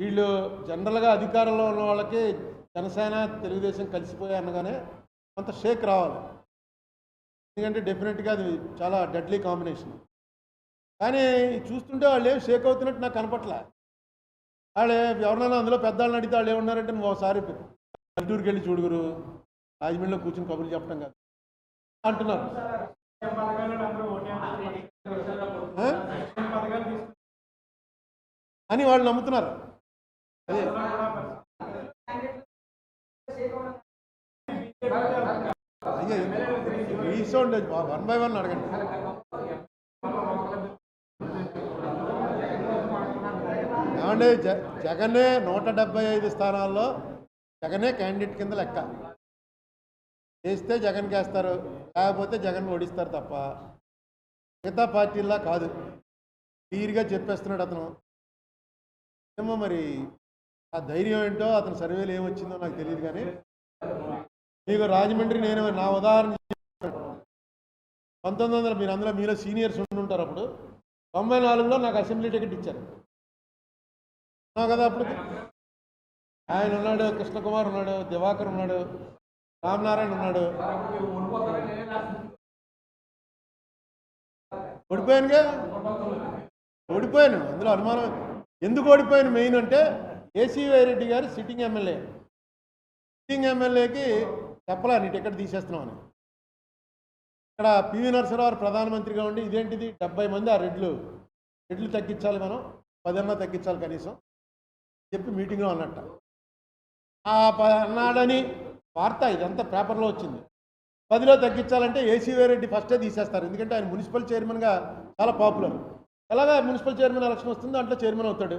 వీళ్ళు జనరల్గా అధికారంలో ఉన్న వాళ్ళకి జనసేన తెలుగుదేశం కలిసిపోయి అనగానే కొంత షేక్ రావాలి. ఎందుకంటే డెఫినెట్గా అది చాలా డెడ్లీ కాంబినేషన్. కానీ చూస్తుంటే వాళ్ళు ఏం షేక్ అవుతున్నట్టు నాకు కనపట్లే. వాళ్ళు ఎవరినైనా అందులో పెద్దవాళ్ళని అడిగితే వాళ్ళు ఏమన్నారంటే నువ్వు ఒకసారి పల్లెటూరుకి వెళ్ళి చూడుగురు. రాజమండ్రిలో కూర్చుని కబుర్లు చెప్పడం కాదు. అంటున్నారు? అని వాళ్ళు నమ్ముతున్నారు. అదే. వన్ బై వన్ అడగండి. ఏమండి జగనే నూట డెబ్బై ఐదు స్థానాల్లో జగనే క్యాండిడేట్ కింద లెక్క. చేస్తే జగన్కి వేస్తారు లేకపోతే జగన్ ఓడిస్తారు తప్ప. మిగతా పార్టీలా కాదు. క్లియర్గా చెప్పేస్తున్నాడు అతను. ఏమో మరి ఆ ధైర్యం ఏంటో అతని సర్వేలు ఏమొచ్చిందో నాకు తెలియదు కానీ మీకు రాజమండ్రి నేను నా ఉదాహరణ చెప్పాను. పంతొమ్మిది వందల మీరు అందులో మీలో సీనియర్స్ ఉండి ఉంటారు అప్పుడు. తొంభై నాలుగులో నాకు అసెంబ్లీ టికెట్ ఇచ్చారు. కదా అప్పుడు? ఆయన ఉన్నాడు కృష్ణకుమార్ ఉన్నాడు దివాకర్ ఉన్నాడు రామనారాయణ ఉన్నాడు. ఓడిపోయానుగా? ఓడిపోయాను. అందులో అనుమానం. ఎందుకు ఓడిపోయాను? మెయిన్ అంటే ఏసీ రెడ్డి గారు సిట్టింగ్ ఎమ్మెల్యే. సిట్టింగ్ ఎమ్మెల్యేకి చెప్పలా నీ టికెట్ తీసేస్తున్నామని. ఇక్కడ పివి నరసింహారావు ప్రధానమంత్రిగా ఉండి ఇదేంటిది? డెబ్బై మంది ఆ రెడ్లు. రెడ్లు తగ్గించాలి మనం. పదన్నా తగ్గించాలి కనీసం. చెప్పి మీటింగ్లో అన్నట్ట. ఆ అన్నాడని వార్త ఇదంతా పేపర్లో వచ్చింది. పదిలో తగ్గించాలంటే ఏసీవై రెడ్డి ఫస్టే తీసేస్తారు. ఎందుకంటే ఆయన మున్సిపల్ చైర్మన్గా చాలా పాపులర్. ఎలాగా మున్సిపల్ చైర్మన్ ఎలక్షన్ వస్తుందో దాంట్లో చైర్మన్ అవుతాడు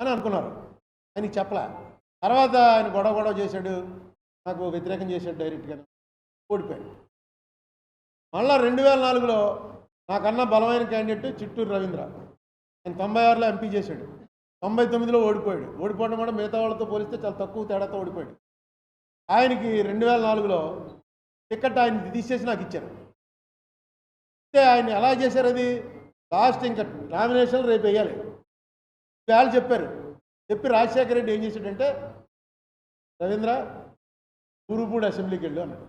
అని అనుకున్నారు. ఆయనకి చెప్పలే? తర్వాత ఆయన గొడవ గొడవ చేశాడు. నాకు వ్యతిరేకం చేశాడు డైరెక్ట్గా. ఓడిపోయాడు. మళ్ళా రెండు వేల నాలుగులో నాకన్నా బలమైన క్యాండిడేట్ చిట్టూరు రవీంద్ర. ఆయన తొంభై ఆరులో ఎంపీ చేశాడు. తొంభై తొమ్మిదిలో ఓడిపోయాడు. ఓడిపోవడం కూడా మిగతా వాళ్ళతో పోలిస్తే చాలా తక్కువ తేడాతో ఓడిపోయాడు. ఆయనకి రెండు వేల నాలుగులో టికెట్ ఆయన తీసేసి నాకు ఇచ్చారు. అంటే ఆయన ఎలా చేశారు అది? లాస్ట్ ఇంకా నామినేషన్ రేపు వేయాలి. వాళ్ళు చెప్పారు. చెప్పి రాజశేఖర రెడ్డి ఏం చేశాడంటే రవీంద్ర గురుపూడి అసెంబ్లీకి వెళ్ళు అన్నాడు.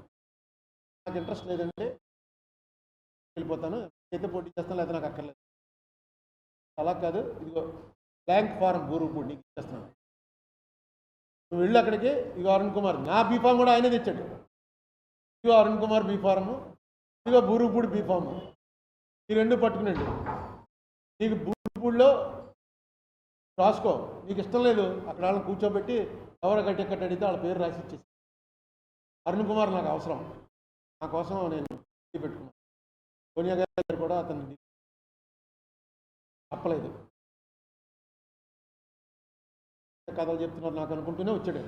నాకు ఇంట్రెస్ట్ లేదండి. వెళ్ళిపోతాను. అయితే పోటీ చేస్తాను లేదా నాకు అక్కర్లేదు. అలా కాదు. ఇదిగో బ్లాంక్ ఫారం గురుపూడి నీకు ఇచ్చేస్తున్నాను. నువ్వు వెళ్ళి అక్కడికి. ఇగో అరుణ్ కుమార్ నా బీఫామ్ కూడా ఆయనే తెచ్చాడు. ఇగో అరుణ్ కుమార్ బీఫారము ఇదిగో బూరుపూడి బీఫాము ఈ రెండు పట్టుకునండి. నీకు బూరుపూడిలో రాసుకో నీకు ఇష్టం లేదు. అక్కడ వాళ్ళని కూర్చోబెట్టి ఎవరు గట్టి అడిగితే వాళ్ళ పేరు రాసి ఇచ్చేసి. అరుణ్ కుమార్ నాకు అవసరం. నా కోసం నేను పెట్టుకున్నాను సోనియా గారు కూడా అతను చెప్పలేదు కథలు చెప్తున్నారు నాకు అనుకుంటూనే వచ్చాడు.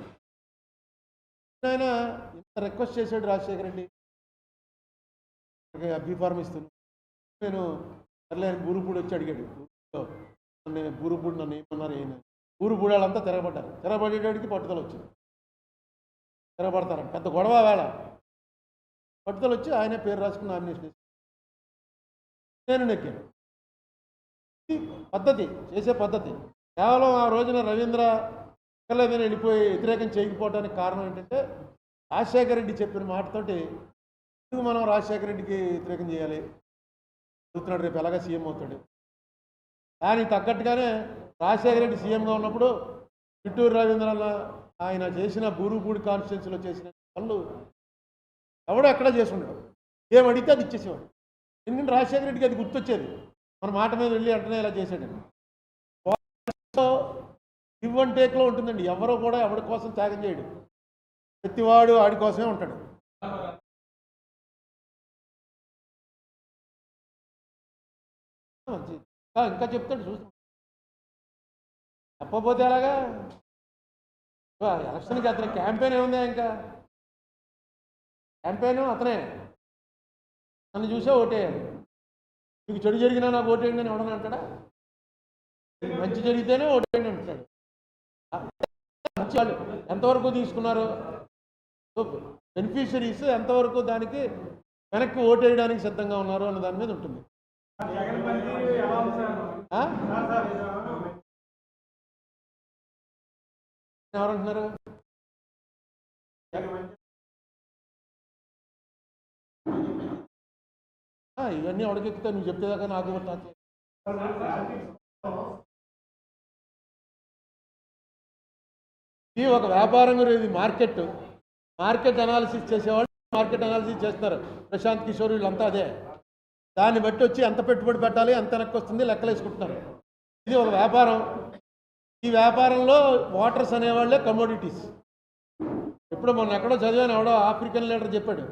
ఆయన. ఇంత రిక్వెస్ట్ చేశాడు రాజశేఖర రెడ్డి. అబ్బీ ఫార్మ్ ఇస్తున్నాను నేను సర్లే ఆయన బూరుపూడి వచ్చి అడిగాడు. నన్ను బూరుపూడి నన్ను ఏమన్నారు ఏం బూరుపూడి వాళ్ళంతా తిరగబడ్డారు తిరగబడేటానికి పట్టుదల వచ్చింది. తిరగబడతారు పెద్ద గొడవ వేళ. పట్టుదల వచ్చి ఆయనే పేరు రాసుకుని నామినేషన్ నేను నెక్కాను పద్ధతి చేసే పద్ధతి. కేవలం ఆ రోజున రవీంద్ర ఎక్కలేదని వెళ్ళిపోయి వ్యతిరేకం చేయకపోవడానికి కారణం ఏంటంటే రాజశేఖర రెడ్డి చెప్పిన మాటతోటి ఎందుకు మనం రాజశేఖర రెడ్డికి వ్యతిరేకం చేయాలి? చూస్తున్నాడు రేపు ఎలాగ సీఎం అవుతాడు? దానికి తగ్గట్టుగానే రాజశేఖర రెడ్డి సీఎంగా ఉన్నప్పుడు చిట్టూరు రవీంద్ర అన్న ఆయన చేసిన బూరుపూడి కాన్స్టిట్యున్సీలో చేసిన పనులు ఎవడో ఎక్కడా చేసి ఉండడు ఏం అడిగితే అది ఇచ్చేసేవాడు. ఎందుకంటే రాజశేఖర రెడ్డికి అది గుర్తొచ్చేది. మన మాట మీద వెళ్ళి అంటనే ఇలా చేశాడండి గివ్ అండ్ టేక్లో ఉంటుందండి. ఎవరో కూడా ఎవరి కోసం త్యాగం చేయడు. ప్రతివాడు ఆడి కోసమే ఉంటాడు. మంచిది. ఇంకా చెప్తాడు చూసి చెప్పబోతే ఎలాగా? ఎలక్షన్కి అతని క్యాంపెయిన్ ఏముందా ఇంకా? క్యాంపెయిన్ అతనే. నన్ను చూసే ఓటేయాలి మీకు చెడు జరిగినా నాకు ఓటేయండి అని ఎవడని అంటాడా? మంచి జరిగితేనే ఓటేయండి అంటాడు. మంచి వాళ్ళు ఎంతవరకు తీసుకున్నారు? బెనిఫిషరీస్ ఎంతవరకు దానికి వెనక్కి ఓటేయడానికి సిద్ధంగా ఉన్నారు అన్న దాని మీద ఉంటుంది. ఎవరంటున్నారు ఇవన్నీ అడగెక్కుతా నువ్వు చెప్తేదాకా నాకు నాకు ఇది ఒక వ్యాపారం గురించి ఇది మార్కెట్. మార్కెట్ అనాలిసిస్ చేసేవాళ్ళు మార్కెట్ అనాలిసిస్ చేస్తారు ప్రశాంత్ కిషోర్ వీళ్ళంతా అదే. దాన్ని బట్టి వచ్చి ఎంత పెట్టుబడి పెట్టాలి ఎంత వెనక్కి వస్తుంది లెక్కలు వేసుకుంటున్నారు. ఇది ఒక వ్యాపారం. ఈ వ్యాపారంలో వాటర్స్ అనేవాళ్ళే కమోడిటీస్ ఇప్పుడు మొన్న ఎక్కడో చదివాను ఎవడో ఆఫ్రికన్ లీడర్ చెప్పాడు.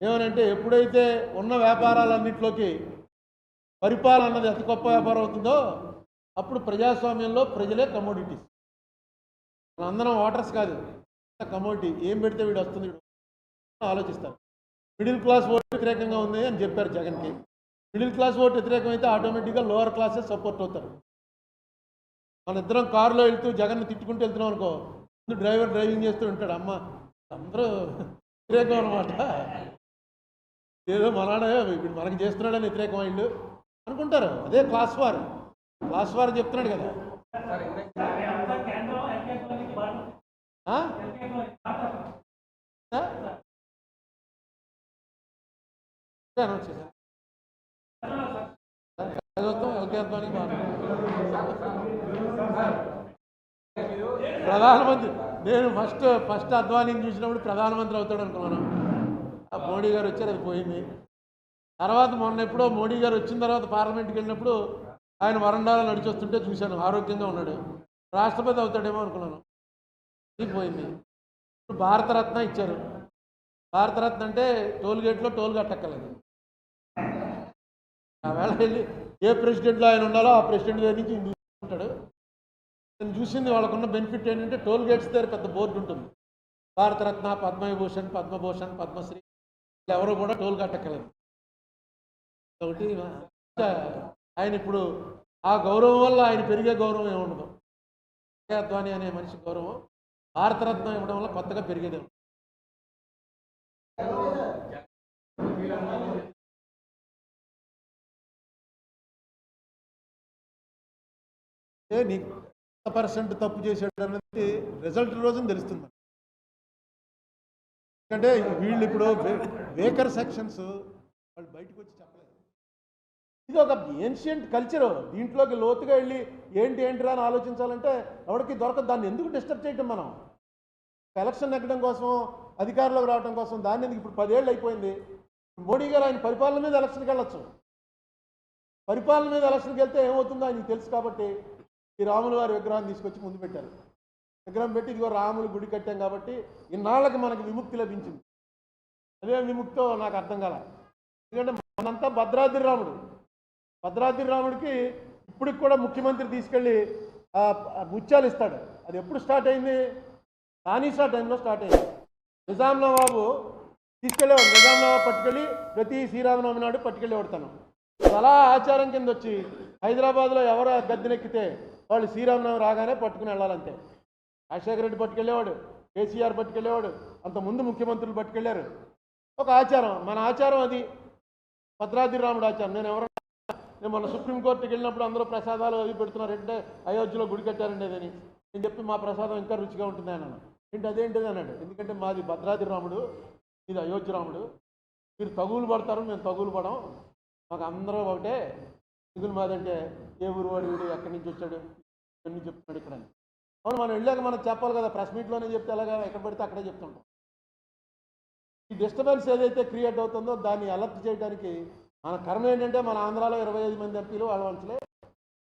ఏమనంటే ఎప్పుడైతే ఉన్న వ్యాపారాలన్నింటిలోకి పరిపాలన అన్నది అతి గొప్ప వ్యాపారం అవుతుందో అప్పుడు ప్రజాస్వామ్యంలో ప్రజలే కమోడిటీస్ మనందరం వాటర్స్ కాదు. కమోడిటీ ఏం పెడితే వీడు వస్తుంది వీడు? ఆలోచిస్తారు. మిడిల్ క్లాస్ వ్యతిరేకంగా ఉంది అని చెప్పారు జగన్కి. మిడిల్ క్లాస్ ఓటు వ్యతిరేకమైతే అయితే ఆటోమేటిక్గా లోవర్ క్లాసెస్ సపోర్ట్ అవుతారు. మన ఇద్దరం కారులో వెళ్తూ జగన్ తిట్టుకుంటూ వెళ్తున్నాం అనుకో ముందు డ్రైవర్ డ్రైవింగ్ చేస్తూ ఉంటాడు. అమ్మ అందరూ వ్యతిరేకం అనమాట ఏదో మనాడే ఇప్పుడు మనకి చేస్తున్నాడని వ్యతిరేకం వీళ్ళు? అనుకుంటారు. అదే క్లాస్ వార్. క్లాస్ వార్ చెప్తున్నాడు కదా. అనౌన్స్ చేశారు. ప్రధానమంత్రి నేను ఫస్ట్ ఫస్ట్ అద్వానీని చూసినప్పుడు ప్రధానమంత్రి అవుతాడు అనుకున్నాను. ఆ మోడీ గారు వచ్చారు అది పోయింది. తర్వాత మొన్న ఎప్పుడో మోడీ గారు వచ్చిన తర్వాత పార్లమెంట్కి వెళ్ళినప్పుడు ఆయన వరండాలో నడిచి వస్తుంటే చూశాను ఆరోగ్యంగా ఉన్నాడు. రాష్ట్రపతి అవుతాడేమో అనుకున్నాను. అది పోయింది. ఇప్పుడు భారతరత్న ఇచ్చారు. భారతరత్న అంటే టోల్ గేట్లో టోల్ కట్టక్కలేదు ఆవేళ వెళ్ళి ఏ ప్రెసిడెంట్లో ఆయన ఉండాలో ఆ ప్రెసిడెంట్ దగ్గర నుంచి ఉంటాడు. నేను చూసింది వాళ్ళకున్న బెనిఫిట్ ఏంటంటే టోల్ గేట్స్ దగ్గర పెద్ద బోర్డు ఉంటుంది. భారతరత్న పద్మవిభూషణ్ పద్మభూషణ్ పద్మశ్రీ ఎవరు కూడా టోల్ కట్టక్కలేదు ఒకటి ఆయన ఇప్పుడు ఆ గౌరవం వల్ల ఆయన పెరిగే గౌరవం ఏముండదు అద్వాని అనే మనిషి గౌరవం భారతరత్నం ఇవ్వడం వల్ల కొత్తగా పెరిగేది నీకు ఎంత పర్సెంట్ తప్పు చేశాడు అన్నది రిజల్ట్ రోజున తెలుస్తుంది ఎందుకంటే వీళ్ళు ఇప్పుడు వేకర్ సెక్షన్స్ వాళ్ళు బయటకు వచ్చి చెప్పలేదు. ఇది ఒక ఏన్షియంట్ కల్చర్ దీంట్లోకి లోతుగా వెళ్ళి ఏంటి ఏంటిరా అని ఆలోచించాలంటే ఎవరికి దొరకదు. దాన్ని ఎందుకు డిస్టర్బ్ చేయటం మనం? ఎలక్షన్ ఎక్కడం కోసం అధికారంలోకి రావడం కోసం దాన్ని ఎందుకు? ఇప్పుడు పదేళ్ళు అయిపోయింది. మోడీ గారు ఆయన పరిపాలన మీద ఎలక్షన్కి వెళ్ళచ్చు. పరిపాలన మీద ఎలక్షన్కి వెళ్తే ఏమవుతుందో ఆయనకి తెలుసు కాబట్టి ఈ రాముల వారి విగ్రహాన్ని తీసుకొచ్చి ముందు పెట్టారు. విగ్రహం పెట్టి ఇదిగో రాములు గుడి కట్టాం కాబట్టి ఇన్నాళ్ళకి మనకి విముక్తి లభించింది. అదే విముక్తో నాకు అర్థం కాల. ఎందుకంటే మనంతా భద్రాద్రి రాముడు. భద్రాద్రి రాముడికి ఇప్పటికి కూడా ముఖ్యమంత్రి తీసుకెళ్ళి ముత్యాలు ఇస్తాడు. అది ఎప్పుడు స్టార్ట్ అయింది? తానీషా టైంలో స్టార్ట్ అయింది. నిజాం నవాబు తీసుకెళ్ళేవాడు. నిజాం నవాబు పట్టుకెళ్ళి ప్రతి శ్రీరామనవమి నాడు పట్టుకెళ్ళి వాడతాను అలా ఆచారం కింద వచ్చి హైదరాబాద్లో ఎవరు గద్దెనెక్కితే వాళ్ళు శ్రీరామనవమి రాగానే పట్టుకుని వెళ్ళాలంతే. రాజశేఖర రెడ్డి పట్టుకెళ్ళేవాడు కేసీఆర్ పట్టుకెళ్ళేవాడు అంత ముందు ముఖ్యమంత్రులు పట్టుకెళ్ళారు. ఒక ఆచారం మన ఆచారం అది. భద్రాద్రి రాముడు ఆచారం. నేను ఎవరన్నా నేను మొన్న సుప్రీంకోర్టుకి వెళ్ళినప్పుడు అందరూ ప్రసాదాలు అవి పెడుతున్నారు అంటే అయోధ్యలో గుడి కట్టారండి అదని. నేను చెప్పి మా ప్రసాదం ఇంకా రుచిగా ఉంటుంది అన్నాను ఏంటి అదేంటిది అన్నాడు. ఎందుకంటే మాది భద్రాద్రి రాముడు ఇది అయోధ్య రాముడు మీరు తగులు పడతారు మేము తగులు పడం. మాకు అందరూ ఒకటే. మిగులు మాదంటే ఏ ఊరు వాడు వీడు ఎక్కడి నుంచి వచ్చాడు? ఎన్ని చెప్తున్నాడు ఇక్కడ అని. అవును మనం వెళ్ళాక మనం చెప్పాలి కదా ప్రెస్ మీట్లోనే చెప్తే ఎలాగా ఎక్కడ పడితే అక్కడే చెప్తుంటాం. ఈ డిస్టర్బెన్స్ ఏదైతే క్రియేట్ అవుతుందో దాన్ని అలర్ట్ చేయడానికి మన కర్మ ఏంటంటే మన ఆంధ్రాలో ఇరవై ఐదు మంది ఎంపీలు వాళ్ళ వంచలే.